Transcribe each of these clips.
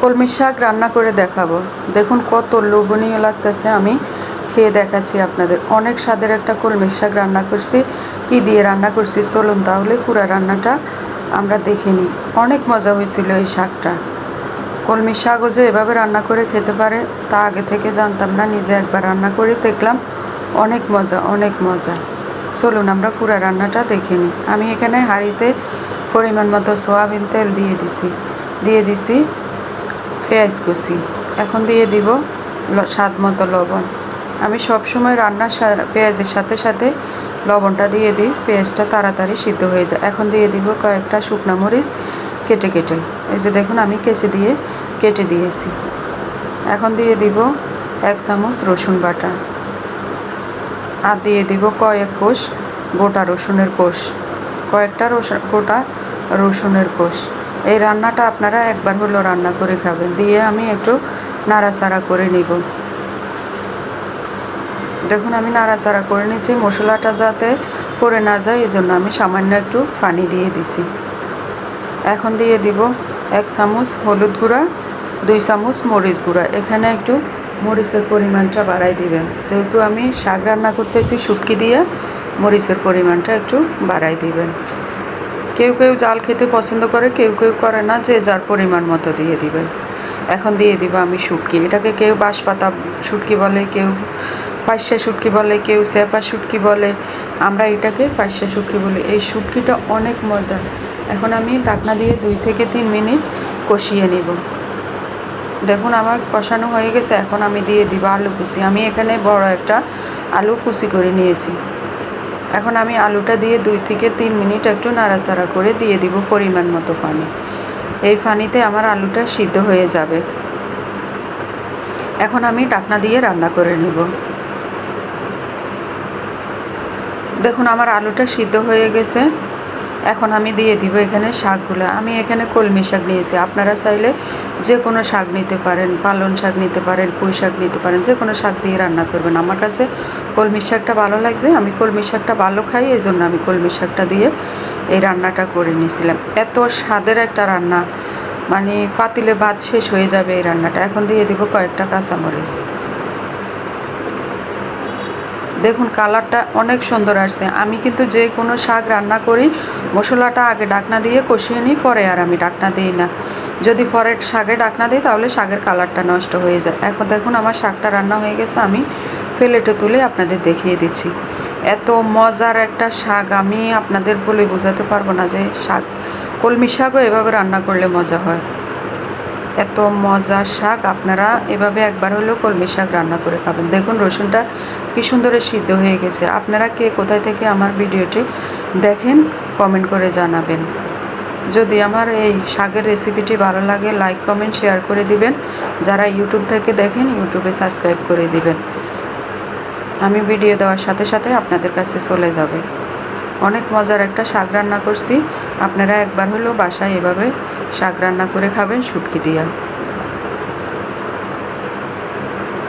কলমি শাক রান্না করে দেখাবো। দেখুন কত লোভনীয় লাগতেছে, আমি খেয়ে দেখাচ্ছি আপনাদের। অনেক স্বাদের একটা কলমি শাক রান্না করছি। কি দিয়ে রান্না করছি চলুন তাহলে পুরো রান্নাটা আমরা দেখে নিই। অনেক মজা হয়েছিল এই শাকটা। কলমি শাকও যে এভাবে রান্না করে খেতে পারে, তা আগে থেকে জানতাম না, নিজে একবার রান্না করে দেখলাম। অনেক মজা অনেক মজা। চলুন আমরা পুরো রান্নাটা দেখে নিই। আমি এখানে হাঁড়িতে পরিমাণ মতো সোয়াবিন তেল দিয়ে দিছি। দিয়ে দিছি পেঁয়াজ কুচি। এখন দিয়ে দিব স্বাদ মতো লবণ। আমি সবসময় রান্নার পেঁয়াজের সাথে সাথে লবণটা দিয়ে দিই, পেঁয়াজটা তাড়াতাড়ি সিদ্ধ হয়ে যায়। এখন দিয়ে দিব কয়েকটা শুকনো মরিচ কেটে কেটে। এই যে দেখুন, আমি কেচে দিয়ে কেটে দিয়েছি। এখন দিয়ে দিব এক চামচ রসুন বাটা। আর দিয়ে দিব কয়েক কোষ গোটা রসুনের কোষ। কয়েকটা রসুন গোটা রসুনের কোষ। এই রান্নাটা আপনারা একবার হলো রান্না করে খাবেন। দিয়ে আমি একটু নাড়াচাড়া করে নিব। দেখুন, আমি নাড়াচাড়া করে নিচ্ছি মশলাটা যাতে পড়ে না যায় এই জন্য আমি সামান্য একটু পানি দিয়ে দিছি। এখন দিয়ে দিব এক চামচ হলুদ গুঁড়া, দুই চামচ মরিচ গুঁড়া। এখানে একটু মরিচের পরিমাণটা বাড়াই দিবেন। যেহেতু আমি শাক রান্না করতেছি, শুটকি দিয়ে মরিচের পরিমাণটা একটু বাড়াই দিবেন। কেউ কেউ জাল খেতে পছন্দ করে, কেউ কেউ করে না, যে যার পরিমাণ মতো দিয়ে দিবে। এখন দিয়ে দিব আমি শুটকি। এটাকে কেউ বাঁশপাতা শুটকি বলে, কেউ পাঁচশা শুটকি বলে, কেউ স্যাপা শুটকি বলে। আমরা এটাকে পাঁচশা শুটকি বলি। এই শুটকিটা অনেক মজা এখন আমি ঢাকনা দিয়ে দুই থেকে তিন মিনিট কষিয়ে নিব। দেখুন, আমার কষানো হয়ে গেছে। এখন আমি দিয়ে দিব আলু কুচি। আমি এখানে বড় একটা আলু কুচি করে নিয়েছি। এখন আমি আলুটা দিয়ে দুই থেকে তিন মিনিট একটু নাড়াচাড়া করে দিয়ে দিব পরিমাণ মতো পানি। এই পানিতে আমার আলুটা সিদ্ধ হয়ে যাবে। এখন আমি ডাকনা দিয়ে রান্না করে নেব। দেখুন, আমার আলুটা সিদ্ধ হয়ে গেছে। এখন আমি দিয়ে দিব এখানে শাকগুলো। আমি এখানে কলমি শাক নিয়েছি। আপনারা চাইলে যে কোনো শাক নিতে পারেন, পালন শাক নিতে পারেন, পুঁই শাক নিতে পারেন, যে কোনো শাক দিয়ে রান্না করবেন। আমার কাছে কলমি শাকটা ভালো লাগছে, আমি কলমি শাকটা ভালো খাই এই জন্য আমি কলমি শাকটা দিয়ে এই রান্নাটা করে নিয়েছিলাম। এত স্বাদের একটা রান্না মানে পাতিলে ভাত শেষ হয়ে যাবে এই রান্নাটা। এখন দিয়ে দিব কয়েকটা কাঁচামরিচ। দেখুন, কালারটা অনেক সুন্দর আসছে। আমি কিন্তু যে কোনো শাক রান্না করি, মশলাটা আগে ডাকনা দিয়ে কষিয়ে নিই, পরে আর আমি ডাকনা দিই না। যদি পরে শাকে ডাকনা দিই তাহলে শাকের কালারটা নষ্ট হয়ে যায়। এখন দেখুন, আমার শাকটা রান্না হয়ে গেছে, আমি ফেলেটে তুলে আপনাদের দেখিয়ে দিচ্ছি। এত মজার একটা শাক, আমি আপনাদের বলে বোঝাতে পারব না যে শাক, কলমি শাকও এভাবে রান্না করলে মজা হয়। এত মজার শাক, আপনারা এভাবে একবার হলেও কলমি শাক রান্না করে খাবেন। দেখুন, রসুনটা কি সুন্দরে সিদ্ধ হয়ে গেছে। আপনারা কে কোথায় থেকে আমার ভিডিওটি দেখেন, কমেন্ট করে জানাবেন। যদি আমার এই শাকের রেসিপিটি ভালো লাগে লাইক কমেন্ট শেয়ার করে দিবেন। যারা ইউটিউব থেকে দেখেন ইউটিউবে সাবস্ক্রাইব করে দিবেন। আমি ভিডিও দেওয়ার সাথে সাথে আপনাদের কাছে চলে যাবে। অনেক মজার একটা শাক রান্না করছি। আপনারা একবার হলেও বাসায় এভাবে শাক রান্না করে খাবেন শুটকি দিয়া।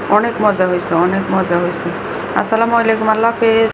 অনেক মজা হয়েছে, অনেক মজা হয়েছে। আসসালামু আলাইকুম, আল্লাহ হাফেজ।